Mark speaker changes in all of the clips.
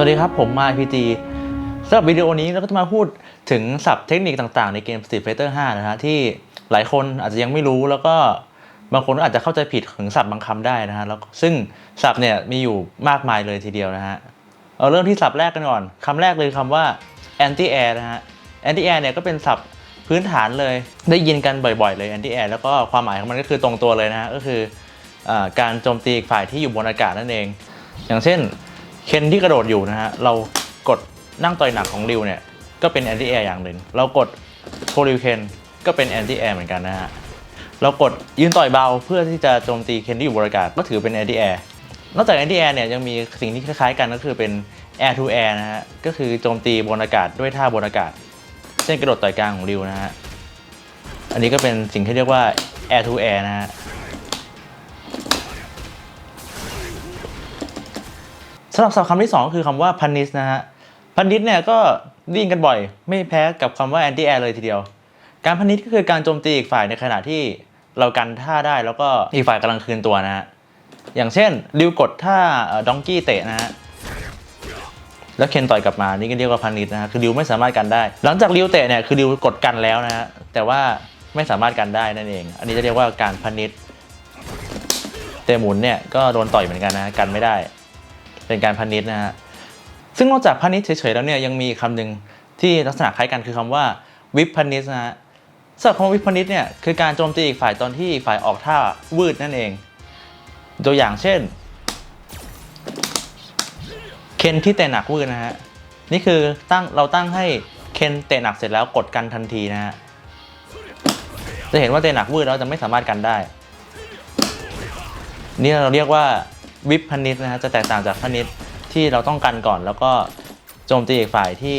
Speaker 1: สวัสดีครับ ผมมา RPG สำหรับวิดีโอนี้เราก็จะมาพูดถึงศัพท์เทคนิคต่างๆ ในเกม Street Fighter 5 นะฮะที่หลายคนอาจจะยังไม่รู้แล้วก็บางคนก็อาจจะเข้าใจผิดถึงศัพท์บางคำได้นะฮะแล้วซึ่งศัพท์เนี่ยมีอยู่มากมายเลยทีเดียวนะฮะเอาเริ่มที่ศัพท์แรกกันก่อนคำแรกเลยคำว่า anti air นะฮะ anti air เนี่ยก็เป็นศัพท์พื้นฐานเลยได้ยินกันบ่อยๆ เลย anti air แล้วก็ความหมายของมันก็คือตรงตัวเลยนะฮะก็คืออการโจมตีอีกฝ่ายที่อยู่บนอากาศนั่นเอง อย่างเช่น เคนที่กระโดดอยู่นะฮะ เรากดนั่งต่อยหนักของริวเนี่ย ก็เป็นแอนตี้แอร์อย่างหนึ่ง เรากดโคริวเคนก็เป็นแอนตี้แอร์เหมือนกันนะฮะ เรากดยืนต่อยเบาเพื่อที่จะโจมตีเคนที่อยู่บนอากาศก็ถือเป็นแอนตี้แอร์นอกจากแอนตี้แอร์เนี่ยยังมีสิ่งที่คล้ายๆกันก็คือเป็น Air to Air นะฮะ ก็คือโจมตีบนอากาศด้วยท่าบนอากาศ เช่นกระโดดต่อยกลางของริวนะฮะ อันนี้ก็เป็นสิ่งที่เรียกว่า Air to Air นะฮะ สำหรับศัพท์คำที่ 2 คือคำว่าพันนิสนะฮะพันนิสเนี่ยก็ได้ยินกันบ่อย ไม่แพ้กับคำว่าแอนตี้แอร์เลยทีเดียว การพันนิสก็คือการโจมตีอีกฝ่ายในขณะที่เรากันท่าได้แล้วก็อีกฝ่ายกำลังคืนตัวนะฮะอย่างเช่นริวกดท่าดองกี้เตะนะฮะแล้วเคนต่อยกลับมา นี่ก็เรียกว่าพันนิสนะฮะคือริวไม่สามารถกันได้ หลังจากริวเตะเนี่ยคือริวกดกันแล้วนะฮะแต่ว่าไม่สามารถกันได้นั่นเอง อันนี้จะเรียกว่าการพันนิสเตะหมุนเนี่ยก็โดนต่อยเหมือนกันนะกันไม่ได้ เป็นการพาณิชย์นะฮะซึ่งนอกจากพาณิชย์เฉยๆแล้วเนี่ยยังมีคำหนึ่งที่ลักษณะคล้ายกันคือคำว่าวิพาณิชย์นะฮะสำหรับคำว่าวิพาณิชย์เนี่ยคือการโจมตีอีกฝ่ายตอนที่ฝ่ายออกท่าวืดนั่นเอง ตัวอย่างเช่น เคนที่เตะหนักวืดนะฮะนี่คือตั้งเราตั้งให้เคนเตะหนักเสร็จแล้วกดกันทันทีนะฮะจะเห็นว่าเตะหนักวืดเราจะไม่สามารถกันได้ นี่เราเรียกว่า วิปพนิชนะฮะจะแตกต่างจากพนิชที่เราต้องกันก่อนแล้วก็โจมตีอีกฝ่ายที่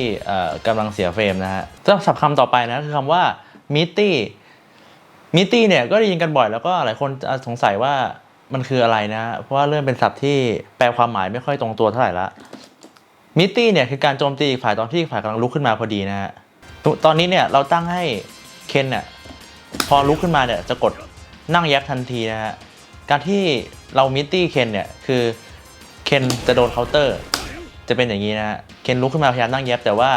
Speaker 1: กำลังเสียเฟรมนะฮะสำหรับคำต่อไปนะคือคำว่ามิตี้มิตี้เนี่ยก็ได้ยินกันบ่อยแล้วก็หลายคนสงสัยว่ามันคืออะไรนะ เพราะว่าเริ่มเป็นศัพท์ที่แปลความหมายไม่ค่อยตรงตัวเท่าไหร่ละมิตี้เนี่ยคือการโจมตีอีกฝ่ายตอนที่อีกฝ่ายกำลังลุกขึ้นมาพอดีนะฮะตตอนนี้เนี่ยเราตั้งให้เคนเนี่ยพอลุกขึ้นมาเนี่ยจะกดนั่งยับทันทีนะฮะ การที่เรามิตตี้เคนเนี่ยคือเคนจะโดนเคาน์เตอร์ จะเป็นอย่างนี้นะฮะเคนลุกขึ้นมาพยายามนั่งแย็บแต่ว่า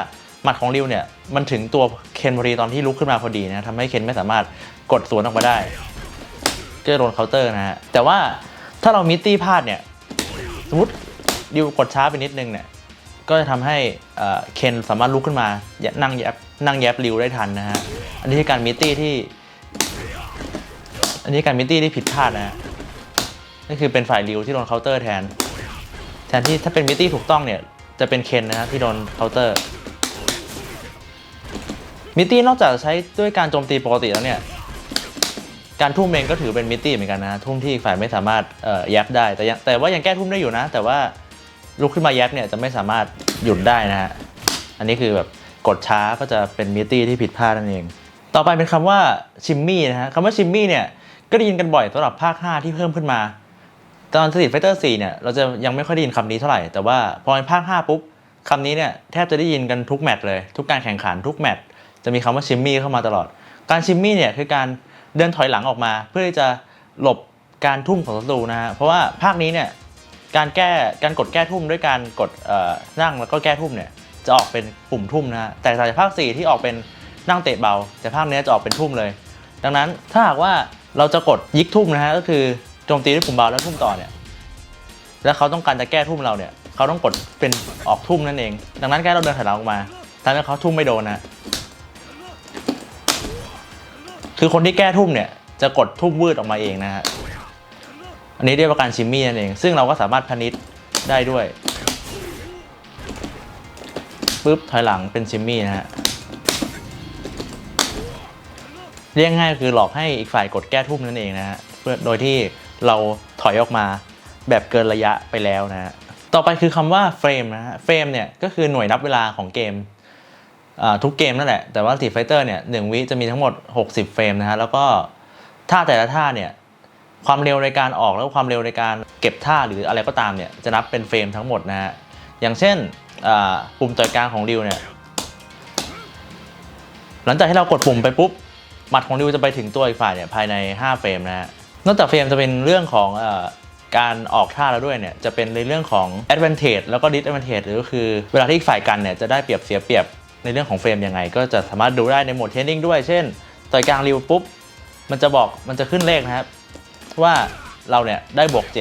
Speaker 1: หมัดของริวเนี่ยมันถึงตัวเคนพอดีตอนที่ลุกขึ้นมาพอดีนะทำให้เคนไม่สามารถกดสวนออกมาได้ก็โดนเคาน์เตอร์นะฮะแต่ว่าถ้าเรามิตตี้พลาดเนี่ยสมมติริวกดช้าไปนิดนึงเนี่ยก็จะทำให้เอ่อเคนสามารถลุกขึ้นมานั่งแยบนั่งแยบริวได้ทันนะฮะอันนี้คือการมิตตี้ที่ อันนี้การมิตตี้ที่ผิดพลาดนะฮะ นี่คือเป็นฝ่ายริวที่โดนเคาน์เตอร์แทน แทนที่ถ้าเป็นมิตี้ถูกต้องเนี่ย จะเป็นเคนนะฮะที่โดนเคาน์เตอร์มิตี้นอกจากใช้ด้วยการโจมตีปกติแล้วเนี่ย การทุ่มเองก็ถือเป็นมิตี้เหมือนกันนะทุ่มที่ฝ่ายไม่สามารถเอ่อแยบได้แต่ยังแต่ว่ายังแก้ทุ่มได้อยู่นะ แต่ว่าลุกขึ้นมาแยบเนี่ยจะไม่สามารถหยุดได้นะฮะอันนี้คือแบบกดช้าก็จะเป็นมิตี้ที่ผิดพลาดนั่นเอง ต่อไปเป็นคำว่าชิมมี่นะฮะคำว่าชิมมี่เนี่ยก็ได้ยินกันบ่อยสำหรับภาค 5 ที่เพิ่มขึ้นมา ตอน Street Fighter 4เนี่ยเราจะยังไม่ค่อยได้ยินคำนี้เท่าไหร่ แต่ว่าพอในภาค5ปุ๊บคำนี้เนี่ยแทบจะได้ยินกันทุกแมตช์เลย ทุกการแข่งขันทุกแมตช์จะมีคำว่าชิมมี่เข้ามาตลอด การชิมมี่เนี่ยคือการเดินถอยหลังออกมา เพื่อที่จะหลบการทุ่มของศัตรูนะฮะเพราะว่าภาคนี้เนี่ยการแก้การกดแก้ทุ่มด้วยการกดนั่งแล้วก็แก้ทุ่มเนี่ยจะออกเป็นปุ่มทุ่มนะฮะแต่ต่างจากภาค 4 ที่ออกเป็นนั่งเตะเบา แต่ภาคนี้จะออกเป็นทุ่มเลย ดังนั้นถ้าหากว่าเราจะกดยิกทุ่มนะฮะก็คือ โจมตีด้วยปุ่มเบาแล้วทุ่มต่อเนี่ย แล้วเขาต้องการจะแก้ทุ่มเราเนี่ย เขาต้องกดเป็นออกทุ่มนั่นเอง ดังนั้นแค่เราเดินถอยหลังออกมาทำให้เขาทุ่มไม่โดนนะ คือคนที่แก้ทุ่มเนี่ยจะกดทุ่มวืดออกมาเองนะฮะ อันนี้เรียกว่าการชิมมี่นั่นเอง ซึ่งเราก็สามารถพนิชได้ด้วยปุ๊บถอยหลังเป็นชิมมี่นะฮะเรียกง่ายคือหลอกให้อีกฝ่ายกดแก้ทุ่มนั่นเองนะฮะเพื่อโดยที่ เราถอยออกมาแบบเกินระยะไปแล้วนะฮะต่อไปคือคำว่าเฟรมนะฮะเฟรมเนี่ยก็คือหน่วยนับเวลาของเกมทุกเกมนั่นแหละ แต่ว่า Street Fighter เนี่ยหนึ่งวิจะมีทั้งหมด 60 เฟรมนะฮะแล้วก็ท่าแต่ละท่าเนี่ยความเร็วในการออกแล้วความเร็วในการเก็บท่าหรืออะไรก็ตามเนี่ยจะนับเป็นเฟรมทั้งหมดนะฮะอย่างเช่นปุ่มต่อยกลางของริวเนี่ยหลังจากที่เรากดปุ่มไปปุ๊บหมัดของริวจะไปถึงตัวอีกฝ่ายเนี่ยภายใน 5 เฟรมนะฮะ นอกจากเฟรมจะเป็นเรื่องของอการออกท่าแล้วด้วยเนี่ยจะเป็นในเรื่องของ advantage แล้วก็ disadvantage หรือก็คือเวลาที่อีกฝ่ายกันเนี่ยจะได้เปรียบเสียเปรียบในเรื่องของเฟรมยังไง ก็จะสามารถดูได้ในโหมดเทรนนิ่งด้วย เช่นต่อยกลางริวปุ๊บ มันจะบอกมันจะขึ้นเลขนะครับ ว่าเราเนี่ยได้บวก 7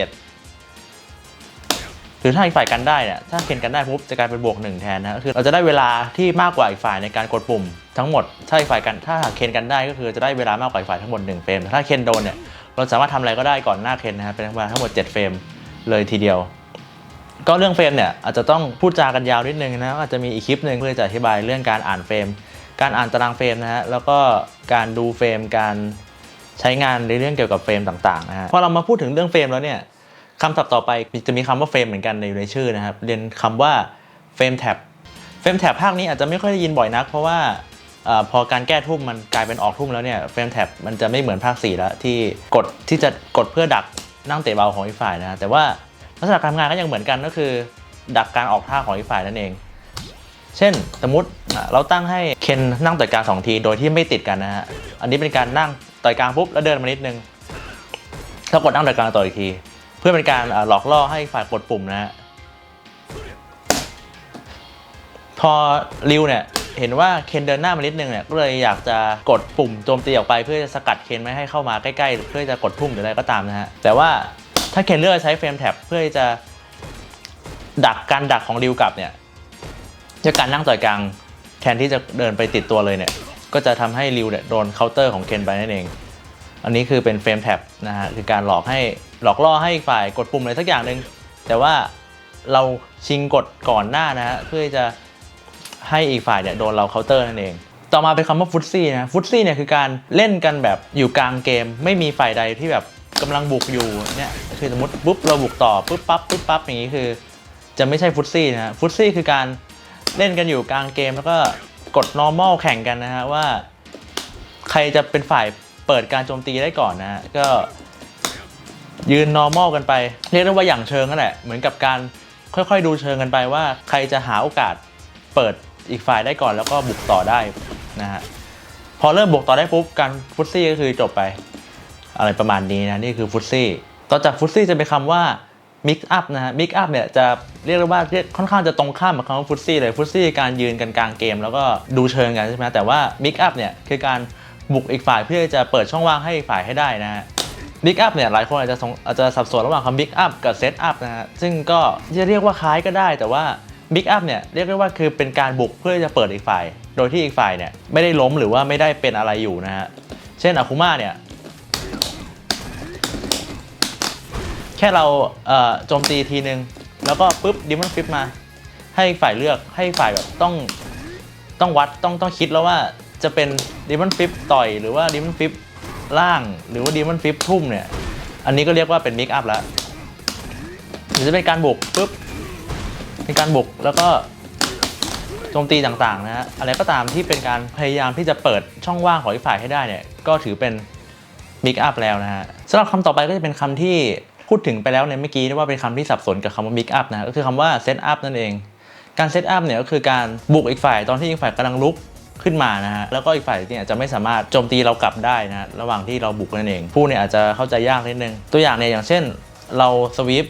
Speaker 1: หรือถ้าอีกฝ่ายกันได้เนี่ยถ้าเคนกันได้ปุ๊บจะกลายเป็นบวกหนึ่งแทนนะก็คือเราจะได้เวลาที่มากกว่าอีกฝ่ายในการกดปุ่มทั้งหมดถ้าอีกฝ่ายกันถ้าหากเคนกันได้ก็คือจะได้เวลามากกว่าอีกฝ่ายทั้งหมด1เฟรมถ้าเคนโดนเนี่ย เราสามารถทำอะไรก็ได้ก่อนหน้าเคนนะครับเป็นเวลาทั้งหมด 7 เฟรมเลยทีเดียว ก็เรื่องเฟรมเนี่ยอาจจะต้องพูดจากันยาวนิดนึงนะอาจจะมีอีกคลิปหนึ่งเพื่อจะอธิบายเรื่องการอ่านเฟรม การอ่านตารางเฟรมนะฮะแล้วก็การดูเฟรมการใช้งานในเรื่องเกี่ยวกับเฟรมต่างๆนะฮะพอเรามาพูดถึงเรื่องเฟรมแล้วเนี่ยคำศัพท์ต่อไปจะมีคำว่าเฟรมเหมือนกันในอยู่ในชื่อนะครับเรียนคำว่าเฟรมแท็บเฟรมแท็บภาคนี้อาจจะไม่ค่อยได้ยินบ่อยนัก เพราะว่า อพอการแก้ทุ่มมันกลายเป็นออกทุ่มแล้วเนี่ยเฟรมแท็บมันจะไม่เหมือนภาค4แล้วที่กดที่จะกดเพื่อดักนั่งเตะเบาของอีกฝ่ายนะฮะแต่ว่าลักษณะการทำงานก็ยังเหมือนกันก็คือ ดักการออกท่าของอีกฝ่ายนั่นเอง เช่นสมมติเราตั้งให้เคนนั่งต่อยกลางสองทีโดยที่ไม่ติดกันนะฮะอันนี้เป็นการนั่งต่อยกลางปุ๊บแล้วเดินมานิดนึงแล้วกดนั่งต่อยกลางต่ออีกที เพื่อเป็นการหลอกล่อให้ฝ่ายกดปุ่มนะฮะพอริวเนี่ย เห็นว่าเคนเดินหน้ามานิดนึงเนี่ยก็เลยอยากจะกดปุ่มโจมตีออกไปเพื่อจะสกัดเคนไม่ให้เข้ามาใกล้ๆเพื่อจะกดทุ่มหรืออะไรก็ตามนะฮะแต่ว่าถ้าเคนเลือกใช้เฟรมแท็บเพื่อจะดักการดักของริวกลับเนี่ยจะการนั่งต่อยกลางแทนที่จะเดินไปติดตัวเลยเนี่ยก็จะทำให้ริวเนี่ยโดนเคาน์เตอร์ของเคนไปนั่นเอง อันนี้คือเป็นเฟรมแท็บนะฮะคือการหลอกให้หลอกล่อให้อีกฝ่ายกดปุ่มอะไรสักอย่างหนึ่งแต่ว่าเราชิงกดก่อนหน้านะฮะเพื่อจะ ให้อีกฝ่ายเนี่ยโดนเราเคาน์เตอร์นั่นเอง ต่อมาเป็นคำว่าฟุตซี่นะฟุตซี่เนี่ยคือการเล่นกันแบบอยู่กลางเกม ไม่มีฝ่ายใดที่แบบกำลังบุกอยู่เนี่ยคือสมมติปุ๊บเราบุกต่อปุ๊บปั๊บปุ๊บปั๊บอย่างนี้คือ จะไม่ใช่ฟุตซี่นะฮะฟุตซี่คือการเล่นกันอยู่กลางเกมแล้วก็กด normal แข่งกันนะฮะว่า ใครจะเป็นฝ่ายเปิดการโจมตีได้ก่อนนะฮะก็ยืน normal กันไป เรียกได้ว่าอย่างเชิงนั่นแหละ เหมือนกับการค่อยๆ ดูเชิงกันไปว่า ใครจะหาโอกาสเปิด อีกฝ่ายได้ก่อนแล้วก็บุกต่อได้นะฮะพอเริ่มบุกต่อได้ปุ๊บการฟุตซี่ก็คือจบไป อะไรประมาณนี้นะนี่คือฟุตซี่ต่อจากฟุตซี่จะเป็นคำว่ามิกอัพนะฮะมิกอัพเนี่ยจะเรียกว่าค่อนข้างจะตรงข้ามกับคำว่าฟุตซี่เลยฟุตซี่การยืนกันกลางเกม แล้วก็ดูเชิงกันใช่ไหมแต่ว่ามิกอัพเนี่ยคือการบุกอีกฝ่ายเพื่อจะเปิดช่องว่างให้อีกฝ่ายให้ได้นะฮะมิกอัพเนี่ยหลายคนอาจจะสงอาจจะสับสนระหว่างคำมิกอัพกับเซตอัพนะฮะซึ่งก็จะเรียกว่าคล้ายก็ได้แต่ว่า มิกอัพเนี่ยเรียกได้ว่าคือเป็นการบุกเพื่อจะเปิดอีกฝ่าย โดยที่อีกฝ่ายเนี่ยไม่ได้ล้มหรือว่าไม่ได้เป็นอะไรอยู่นะฮะ เช่นอาคุมาเนี่ยแค่เราโจมตีทีนึง แล้วก็ปุ๊บดิมอนฟิปมา ให้ฝ่ายเลือกให้ฝ่ายแบบต้องต้องวัดต้องต้องคิดแล้วว่าจะเป็นดิมอนฟิปต่อยหรือว่าดิมอนฟิปล่างหรือว่าดิมอนฟิปทุ่มเนี่ย อันนี้ก็เรียกว่าเป็นมิกอัพแล้วหรือจะเป็นการบุกปุ๊บ เป็นการบุกแล้วก็โจมตีต่างๆนะฮะอะไรก็ตามที่เป็นการพยายามที่จะเปิดช่องว่างของอีกฝ่ายให้ได้เนี่ยก็ถือเป็นมิกอัพแล้วนะฮะสำหรับคำต่อไปก็จะเป็นคำที่พูดถึงไปแล้วในเมื่อกี้ว่าเป็นคำที่สับสนกับคำว่ามิกอัพนะก็คือคำว่าเซตอัพนั่นเอง การเซตอัพเนี่ยก็คือการบุกอีกฝ่ายตอนที่อีกฝ่ายกำลังลุกขึ้นมานะฮะแล้วก็อีกฝ่ายเนี่ยจะไม่สามารถโจมตีเรากลับได้นะฮะระหว่างที่เราบุกนั่นเอง ผู้เนี่ยอาจจะเข้าใจยากนิดนึง ตัวอย่างเนี่ยอย่างเช่น เราสวีป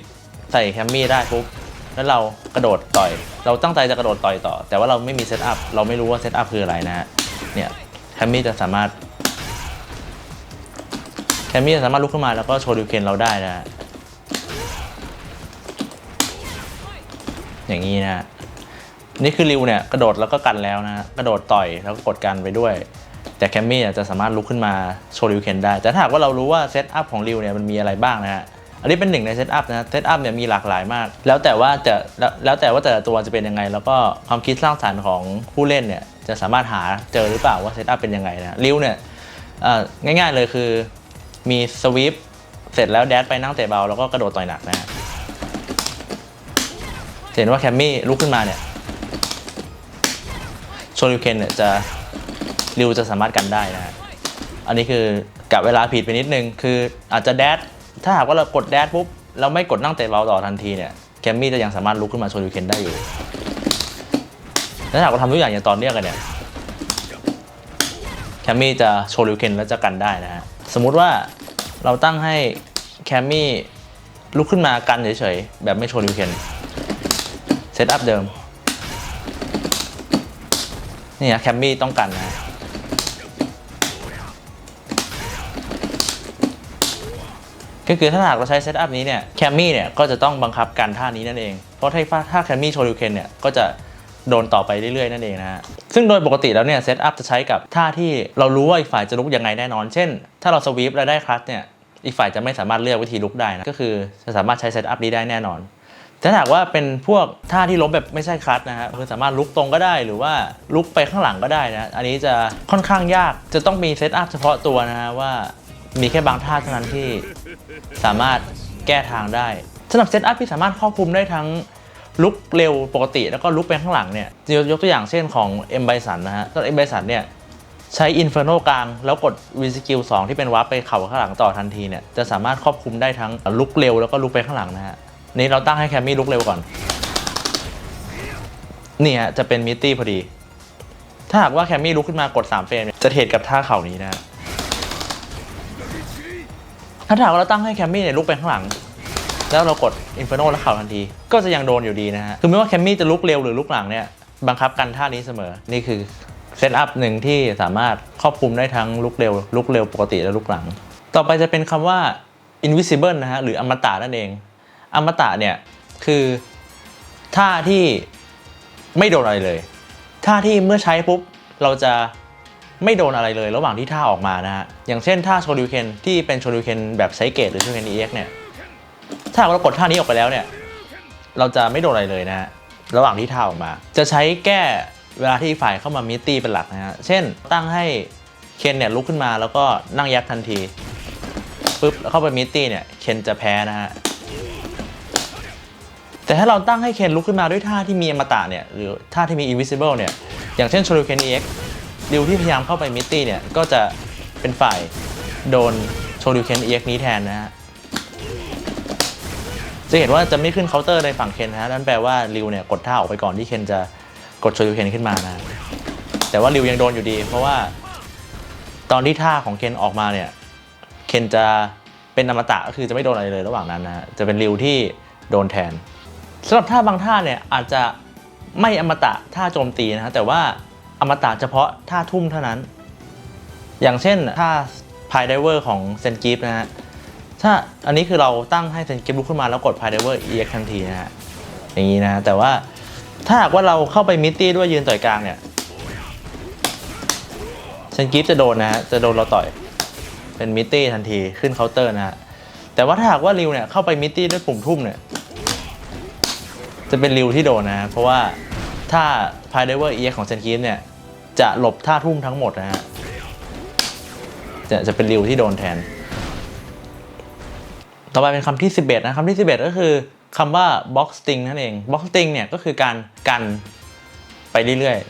Speaker 1: ใส่แคมมี่ได้ปุ๊บ แล้วเรากระโดดต่อย เราตั้งใจจะกระโดดต่อยต่อ แต่ว่าเราไม่มีเซตอัพ เราไม่รู้ว่าเซตอัพคืออะไรนะฮะ เนี่ยแคมมี่จะสามารถแคมมี่จะสามารถลุกขึ้นมาแล้วก็โชว์ดิวเคนเราได้นะฮะอย่างนี้นะ นี่คือริวเนี่ยกระโดดแล้วก็กันแล้วนะฮะกระโดดต่อยแล้วก็กดกันไปด้วย แต่แคมมี่จะสามารถลุกขึ้นมาโชว์ดิวเคนได้ แต่ถ้าหากว่าเรารู้ว่าเซตอัพของริวเนี่ยมันมีอะไรบ้างนะฮะ อันนี้เป็นหนึ่งในเซตอัพนะเซตอัพเนี่ยมีหลากหลายมาก แล้วแต่ว่าจะแล้วแล้วแต่ว่าแต่ละตัวจะเป็นยังไง แล้วก็ความคิดสร้างสรรค์ของผู้เล่นเนี่ยจะสามารถหาเจอหรือเปล่าว่าเซตอัพเป็นยังไงนะริ้วเนี่ยง่ายๆเลยคือมีสวีปเสร็จแล้วแดดไปนั่งเตะเบาแล้วก็กระโดดต่อยหนักนะฮะเห็นว่าแคมมี่ลุกขึ้นมาเนี่ยโชลิวเคนเนี่ยจะริวจะสามารถกันได้นะฮะอันนี้คือกะเวลาผิดไปนิดนึง คืออาจจะแดด ถ้าหากว่าเรากดแดดปุ๊บเราไม่กดนั่งเตะเบาต่อทันทีเนี่ยแคมมี่จะยังสามารถลุกขึ้นมาโชลิวเคนได้อยู่ถ้าหากว่าทำทุกอย่างอย่างต่อเนื่องกันเนี่ยแคมมี่จะโชว์ริวเคนแล้วจะกันได้นะฮะสมมุติว่าเราตั้งให้แคมมี่ลุกขึ้นมากันเฉยๆ แบบไม่โชว์ริวเคนเซตอัพเดิมนี่ฮะแคมมี่ต้องกันนะ ก็คือถ้าหากเราใช้เซตอัพนี้เนี่ยแคมมี่เนี่ยก็จะต้องบังคับการท่านี้นั่นเอง เพราะถ้าถ้าแคมมี่โชริวเคนเนี่ยก็จะโดนต่อไปเรื่อยๆ นั่นเองนะฮะ ซึ่งโดยปกติแล้วเนี่ยเซตอัพจะใช้กับท่าที่เรารู้ว่าอีกฝ่ายจะลุกยังไงแน่นอน เช่น ถ้าเราสวีปแล้วได้คลัตช์เนี่ยอีกฝ่ายจะไม่สามารถเลือกวิธีลุกได้นะก็คือจะสามารถใช้เซตอัพนี้ได้แน่นอนถ้าหากว่าเป็นพวกท่าที่ล้มแบบไม่ใช่คลัตช์นะฮะคือสามารถลุกตรงก็ได้หรือว่าลุกไปข้างหลังก็ได้นะ อันนี้จะค่อนข้างยากจะต้องมีเซตอัพเฉพาะตัวนะฮะว่า มีแค่บางท่าเท่านั้นที่สามารถแก้ทางได้สำหรับเซตอัพที่สามารถครอบคลุมได้ทั้งลุกเร็วปกติ แล้วก็ลุกไปข้างหลังเนี่ยยกยกตัวอย่างเช่นของ M ไบสันนะฮะสำหรับ M ไบสันเนี่ยใช้อินเฟอร์โนกลาง แล้วกดวีสกิล2ที่เป็นวาร์ปไปเข่าข้างหลังต่อทันทีเนี่ยจะสามารถครอบคลุมได้ทั้งลุกเร็วแล้วก็ลุกไปข้างหลังนะฮะนี่เราตั้งให้แคมมี่ลุกเร็วก่อนนี่ฮะจะเป็นมิตตี้พอดี ถ้าหากว่าแคมมี่ลุกขึ้นมากด 3 เฟรมเนี่ยจะเทรดกับท่าเข่านี้นะฮะ ถ้าถามว่าเราตั้งให้แคมมี่เนี่ยลุกไปข้างหลัง แล้วเรากดอินฟ r โนแล้วเข่าทันที ก็จะยังโดนอยู่ดีนะฮะ คือไม่ว่าแคมมี่จะลุกเร็วหรือลุกหลังเนี่ยบังคับกันท่านี้เสมอ นี่คือเซตอัพหนึ่งที่สามารถครอบคลุมได้ทั้งลุกเร็ว ลุกเร็วปกติและลุกหลัง ต่อไปจะเป็นคำว่า invisible นะฮะหรืออมตะนั่นเอง อมตะเนี่ยคือท่าที่ไม่โดนอะไรเลย ท่าที่เมื่อใช้ปุ๊บเราจะ ไม่โดนอะไรเลยระหว่างที่ท่าออกมานะฮะ อย่างเช่นท่าโชริวเคนที่เป็นโชริวเคนแบบใช้เกตหรือโชริวเคน EX เนี่ย ถ้าเรากดท่านี้ออกไปแล้วเนี่ย เราจะไม่โดนอะไรเลยนะฮะ ระหว่างที่ท่าออกมา จะใช้แก้เวลาที่ฝ่ายเข้ามามิตี้เป็นหลักนะฮะ เช่น ตั้งให้เคนเนี่ยลุกขึ้นมาแล้วก็นั่งยักทันทีปุ๊บเข้าไปมิตตี้เนี่ยเคนจะแพ้นะฮะแต่ถ้าเราตั้งให้เคนลุกขึ้นมาด้วยท่าที่มีอมตะเนี่ยหรือท่าที่มี invisible เนี่ยอย่างเช่น Shuriken EX ดิวที่พยายามเข้าไปมิตตี้เนี่ยก็จะเป็นฝ่ายโดน Shuriken EX นี้แทนนะฮะจะเห็นว่าจะไม่ขึ้นเคาน์เตอร์ในฝั่งเคนนะฮะนั่นแปลว่าริวเนี่ยกดท่าออกไปก่อนที่เคนจะกดโชยูเคนขึ้นมานะแต่ว่าริวยังโดนอยู่ดี เพราะว่าตอนที่ท่าของเคนออกมาเนี่ยเคนจะเป็นอมตะก็คือจะไม่โดนอะไรเลยระหว่างนั้นนะฮะจะเป็นริวที่โดนแทนสำหรับท่าบางท่าเนี่ยอาจจะไม่อมตะท่าโจมตีนะฮะแต่ว่า อมตะเฉพาะท่าทุ่มเท่านั้น อย่างเช่นท่าพายไดเวอร์ของเซนกิฟนะฮะถ้าอันนี้คือเราตั้งให้เซนกิฟลุกขึ้นมาแล้วกดพายไดเวอร์ EX ทันทีนะฮะอย่างนี้นะแต่ว่าถ้าหากว่าเราเข้าไปมิตตี้ด้วยยืนต่อยกลางเนี่ยเซนกิฟจะโดนนะฮะจะโดนเราต่อยเป็นมิตตี้ทันทีขึ้นเคาน์เตอร์นะฮะแต่ว่าถ้าหากว่าริวเนี่ยเข้าไปมิตตี้ด้วยปุ่มทุ่มเนี่ยจะเป็นริวที่โดนนะ เพราะว่าถ้าพายไดเวอร์ EX ของเซนกิฟเนี่ย จะหลบท่าทุ่มทั้งหมดนะฮะจะจะเป็นริวที่โดนแทน ต่อไปเป็นคำที่ 11 นะคำที่ 11 ก็คือคำว่า box sting นั่นเอง box sting เนี่ยก็คือการกันไปเรื่อยๆ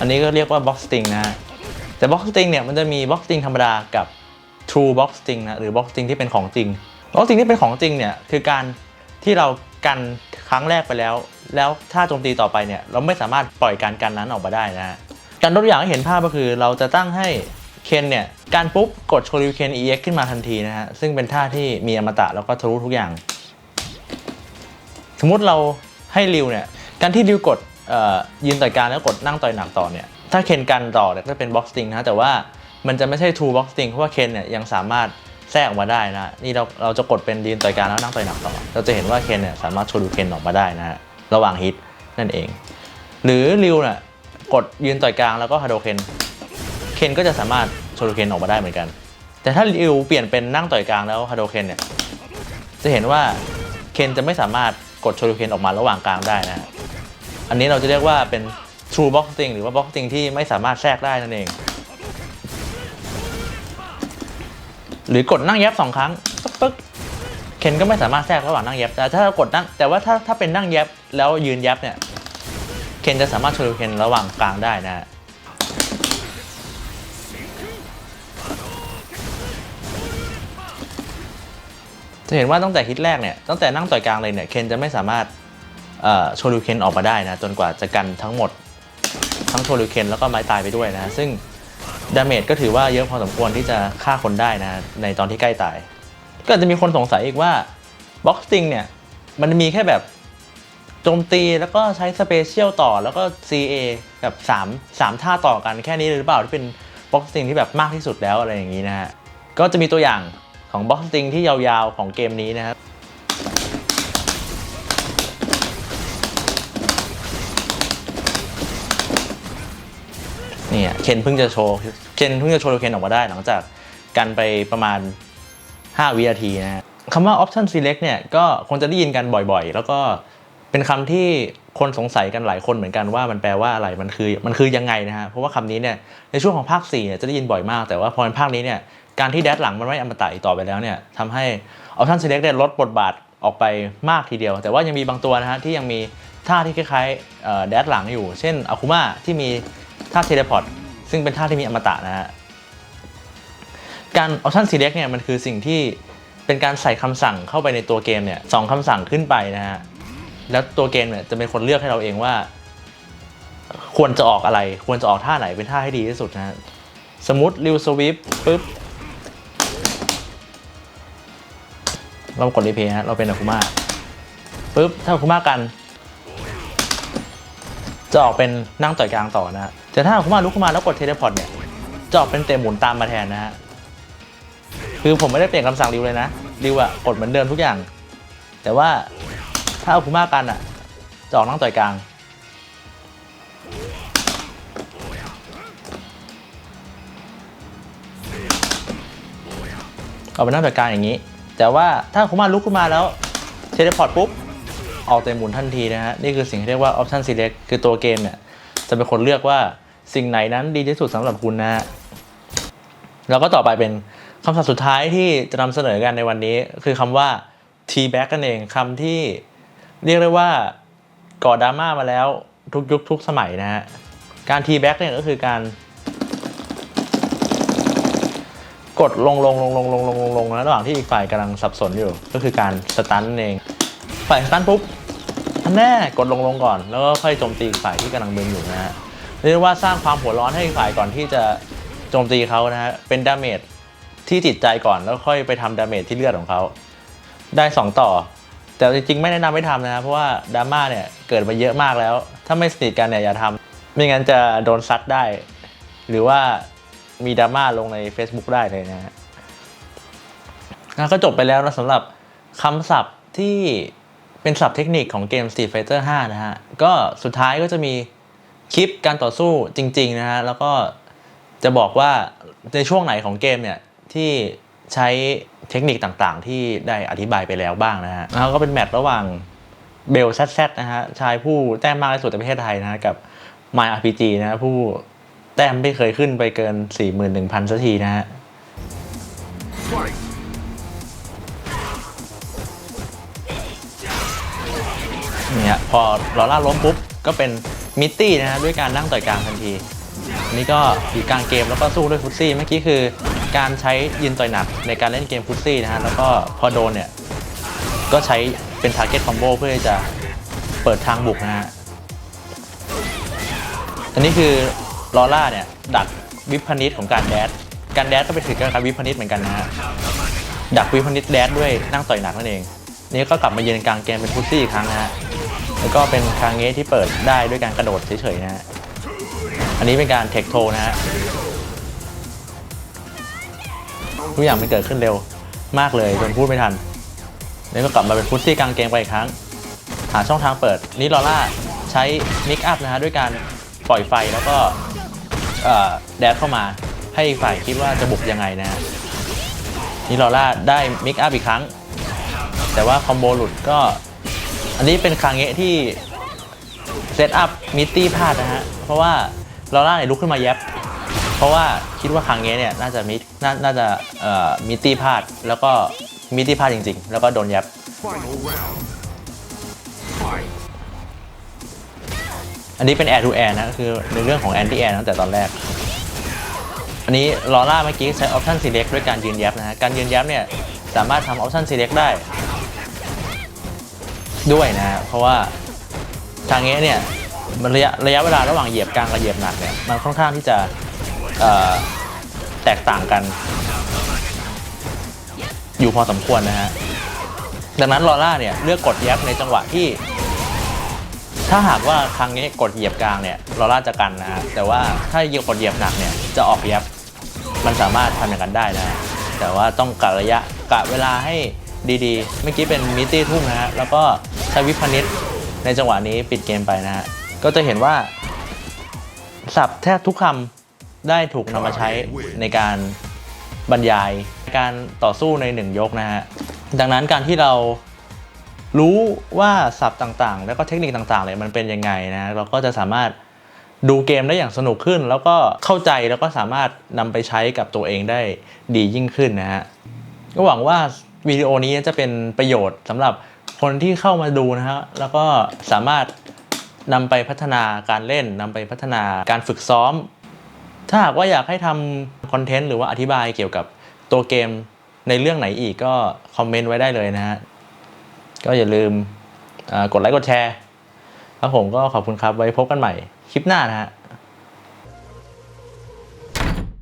Speaker 1: อันนี้ก็เรียกว่า box sting นะ แต่ box sting เนี่ยมันจะมี box sting ธรรมดากับ true box sting นะหรือ box sting ที่เป็นของจริง box sting ที่เป็นของจริงเนี่ยคือการที่เรากัน รั้งแรกไปแล้ว แล้วถ้าโจมตีต่อไปเนี่ยเราไม่สามารถปล่อยการกันนั้นออกมาได้นะฮะการตัวอย่างให้เห็นภาพก็คือ เราจะตั้งให้เคนเนี่ยการปุ๊บกดโชริวเคน EX ขึ้นมาทันทีนะฮะซึ่งเป็นท่าที่มีอมตะแล้วก็ทะลุทุกอย่าง สมมุติเราให้ริวเนี่ยการที่ริวกดยืนต่อยกลารแล้วกดนั่งต่อยหนักต่อเนี่ยถ้าเคนกันต่อเนี่ยก็เป็นบ็อกซิ่งนะแต่ว่ามันจะไม่ใช่ true boxing เพราะว่าเคนเนี่ยยังสามารถ แทรกออกมาได้นะนี่เราเราจะกดเป็นยืนต่อยกลารแล้วนั่งต่อยหนักต่อเราจะเห็นว่าเคนเนี่ยสามารถโชริวเคนออกมาได้นะฮะระหว่างฮิตนั่นเอง หรือริวเนี่ยกดยืนต่อยกลางแล้วก็ฮาโดเคนเคนก็จะสามารถโชลูเคนออกมาได้เหมือนกัน แต่ถ้าริวเปลี่ยนเป็นนั่งต่อยกลางแล้วฮาโดเคนเนี่ยจะเห็นว่าเคนจะไม่สามารถกดโชลูเคนออกมาระหว่างกลางได้นะฮะอันนี้เราจะเรียกว่าเป็น true boxing หรือว่า boxing ที่ไม่สามารถแทรกได้นั่นเอง หรือกดนั่งแยบสองครั้งปึ๊กปึ๊กเคนก็ไม่สามารถแทรกระหว่างนั่งแยบแต่ถ้ากดนั่งแต่ว่าถ้าถ้าเป็นนั่งแยบแล้วยืนแยบเนี่ยเคนจะสามารถโชว์เคนระหว่างกลางได้นะจะเห็นว่าตั้งแต่ฮิตแรกเนี่ยตั้งแต่นั่งต่อยกลางเลยเนี่ยเคนจะไม่สามารถโชว์เคนออกมาได้นะจนกว่าจะกันทั้งหมด ทั้งโชว์เคนแล้วก็ไม้ตายไปด้วยนะซึ่ง ดาเมจก็ถือว่าเยอะพอสมควรที่จะฆ่าคนได้นะ ในตอนที่ใกล้ตาย ก็อาจจะมีคนสงสัยอีกว่าบ็อกซิ่งเนี่ย มันมีแค่แบบโจมตีแล้วก็ใช้สเปเชียลต่อแล้วก็ CA แบบ3 3ท่าต่อกันแค่นี้หรือเปล่าที่เป็นบ็อกซิ่งที่แบบมากที่สุดแล้วอะไรอย่างนี้นะฮะก็จะมีตัวอย่างของบ็อกซิ่งที่ยาวๆของเกมนี้นะครับ เนี่ยเคนเพิ่งจะโชว์เคนเพิ่งจะโชว์เคนออกมาได้หลังจากกันไปประมาณ 5 วินาทีนะฮะคำว่า option select เนี่ยก็คงจะได้ยินกันบ่อยๆ แล้วก็เป็นคำที่คนสงสัยกันหลายคนเหมือนกันว่ามันแปลว่าอะไรมันคือมันคือยังไงนะฮะเพราะว่าคำนี้เนี่ยในช่วงของภาค4เนี่ยจะได้ยินบ่อยมาก แต่ว่าพอเป็นภาคนี้เนี่ยการที่แดดหลังมันไม่อมตะอีกต่อไปแล้วเนี่ยทำให้ option select เนี่ยลดบทบาทออกไปมากทีเดียว แต่ว่ายังมีบางตัวนะฮะที่ยังมีท่าที่คล้ายๆเอ่อแดดหลังอยู่ เช่นอาคุมาที่มี ท่าเทเลพอร์ตซึ่งเป็นท่าที่มีอมตะนะฮะการ option select เนี่ยมันคือสิ่งที่เป็นการใส่คำสั่งเข้าไปในตัวเกมเนี่ยสองคำสั่งขึ้นไปนะฮะแล้วตัวเกมเนี่ยจะเป็นคนเลือกให้เราเองว่า ควรจะออกอะไร ควรจะออกท่าไหนเป็นท่าให้ดีที่สุดนะฮะสมมติริวสวิปปุ๊บเรากดรีเพย์ฮะเราเป็นอาคุมาปุ๊บถ้าอาคุมากัน จะออกเป็นนั่งต่อยกลางต่อนะฮะแต่ถ้าคุมาลุกขึ้นมาแล้วกดเทเลพอร์ตเนี่ยจะออกเป็นเตะหมุนตามมาแทนนะฮะคือผมไม่ได้เปลี่ยนคำสั่งริวเลยนะริวอะกดเหมือนเดิมทุกอย่าง แต่ว่าถ้าเอาคุมากันอะจะออกนั่งต่อยกลางเอาเป็นนั่งต่อยกลางอย่างนี้ แต่ว่าถ้าคุมาลุกขึ้นมาแล้วเทเลพอร์ตปุ๊บ ออกเต็มหมุนทันทีนะฮะ นี่คือสิ่งที่เรียกว่า option select คือตัวเกมเนี่ย จะเป็นคนเลือกว่าสิ่งไหนนั้นดีที่สุดสำหรับคุณนะฮะ แล้วก็ต่อไปเป็นคำศัพท์สุดท้ายที่จะนำเสนอกันในวันนี้ คือคำว่า T back กันเองคำที่เรียกได้ว่าก่อดราม่ามาแล้วทุกยุคทุกสมัยนะฮะ การ T back เนี่ยก็คือการ กดลงลงลงลงลงลงลงลงนะระหว่างที่อีกฝ่ายกำลังสับสนอยู่ ก็คือการสตันเอง ฝ่ายสตันปุ๊บแน่กดลงลงก่อน แล้วก็ค่อยโจมตีฝ่ายที่กำลังมึนอยู่นะฮะเรียกว่าสร้างความหัวร้อนให้ฝ่ายก่อนที่จะโจมตีเขานะฮะเป็นดาเมจที่จิตใจก่อนแล้วค่อยไปทำดาเมจที่เลือดของเขาได้ 2 ต่อ แต่จริงๆ ไม่แนะนำไม่ทำนะเพราะว่าดราม่าเนี่ยเกิดมาเยอะมากแล้ว ถ้าไม่สนิทกันเนี่ยอย่าทำไม่งั้นจะโดนซัดได้ หรือว่ามีดราม่าลงใน Facebook ได้เลยนะฮะอะก็จบไปแล้วนะสำหรับคำศัพท์ที่ เป็นศัพท์เทคนิคของเกม Street Fighter 5 นะฮะ ก็สุดท้ายก็จะมีคลิปการต่อสู้จริง ๆ นะฮะ แล้วก็จะบอกว่าในช่วงไหนของเกมเนี่ย ที่ใช้เทคนิคต่างๆ ที่ได้อธิบายไปแล้วบ้างนะฮะ แล้วก็เป็นแมตช์ระหว่างเบลแซดนะฮะ ชายผู้แต้มมากที่สุดในประเทศไทยนะฮะ กับ My RPG นะฮะ ผู้แต้มไม่เคยขึ้นไปเกิน 41,000สักทีนะฮะ นี่ยพอลอร่าล้มปุ๊บก็เป็นมิตตี้นะฮะด้วยการนั่งต่อยกลางทันทีอันนี่ก็อยู่กลางเกมแล้วก็สู้ด้วยฟุตซี่เมื่อกี้คือการใช้ยืนต่อยหนักในการเล่นเกมฟุตซี่นะฮะแล้วก็พอโดนเนี่ยก็ใช้เป็นทาร์เก็ตคอมโบเพื่อจะเปิดทางบุกนะฮะอันนี้คือลอร่าเนี่ยดักวิพนิษของการแดดการแดดก็เป็นถือการวิพนิษเหมือนกันนะฮะดักวิพนิษแดดด้วยนั่งต่อยหนักนั่นเอง นี่ก็กลับมายืนกลางเกมเป็นฟุตซี่อีกครั้งนะฮะแล้วก็เป็นคางเงะที่เปิดได้ด้วยการกระโดดเฉยๆนะฮะอันนี้เป็นการเทคโทนะฮะทุกอย่างมันเกิดขึ้นเร็วมากเลยจนพูดไม่ทันแล้วก็กลับมาเป็นฟุตซี่กลางเกมไปอีกครั้ง หาช่องทางเปิดนี่ลอร่าใช้มิกอัพนะฮะด้วยการปล่อยไฟแล้วก็เอ่อแดดเข้ามาให้ฝ่ายคิดว่าจะบุกยังไงนะฮะนี่ลอร่าได้มิกอัพอีกครั้ง แต่ว่าคอมโบหลุดก็ อันนี้เป็นคางเงะที่เซตอัพมิตตี้พลาดนะฮะ เพราะว่าลอร่าเนี่ยลุกขึ้นมาแยบเพราะว่าคิดว่าคางเงะเนี่ยน่าจะมินาน่าจะมิตตี้พลาดแล้วก็มิตตี้พลาดจริง ๆ แล้วก็โดนแยบอันนี้เป็น air to air นะคือในเรื่องของ anti air ตั้งแต่ตอนแรก อันนี้ลอร่าเมื่อกี้ใช้ option select ด้วยการยืนยับนะฮะการยืนยับเนี่ยสามารถทำ option select ได้ ด้วยนะ เพราะว่าทางเงี้ยเนี่ยมันระยะระยะเวลาระหว่างเหยียบกลางกับเหยียบหนักเนี่ยมันค่อนข้างที่จะแตกต่างกัน อยู่พอสมควรนะฮะดังนั้นลอร่าเนี่ยเลือกกดยับในจังหวะที่ ถ้าหากว่าครั้งนี้กดเหยียบกลางเนี่ยลอร่าจะกันนะฮะแต่ว่าถ้าเหยียบกดเหยียบหนักเนี่ยจะออกยับมันสามารถทำอย่างนั้นได้นะฮะแต่ว่าต้องกะระยะกะเวลาให้ ดีๆ เมื่อกี้เป็นมิตี้ทุ่งนะฮะ แล้วก็ช้วิพนิษในจังหวะนี้ปิดเกมไปนะฮะ ก็จะเห็นว่าสับแทบทุกคำได้ถูกนำมาใช้ในการบรรยายการต่อสู้ในหนึ่งยกนะฮะ ดังนั้นการที่เรารู้ว่าศัพท์ต่างๆ แล้วก็เทคนิคต่างๆเนี่ยมันเป็นยังไงนะ เราก็จะสามารถดูเกมได้อย่างสนุกขึ้น แล้วก็เข้าใจแล้วก็สามารถนำไปใช้กับตัวเองได้ดียิ่งขึ้นนะฮะก็หวังว่า วิดีโอนี้จะเป็นประโยชน์สำหรับคนที่เข้ามาดูนะฮะแล้วก็สามารถนำไปพัฒนาการเล่นนำไปพัฒนาการฝึกซ้อม ถ้าหากว่าอยากให้ทำคอนเทนต์หรือว่าอธิบายเกี่ยวกับตัวเกมในเรื่องไหนอีกก็คอมเมนต์ไว้ได้เลยนะฮะก็อย่าลืมกดไลค์กดแชร์ครับผมก็ขอบคุณครับไว้พบกันใหม่คลิปหน้านะฮะ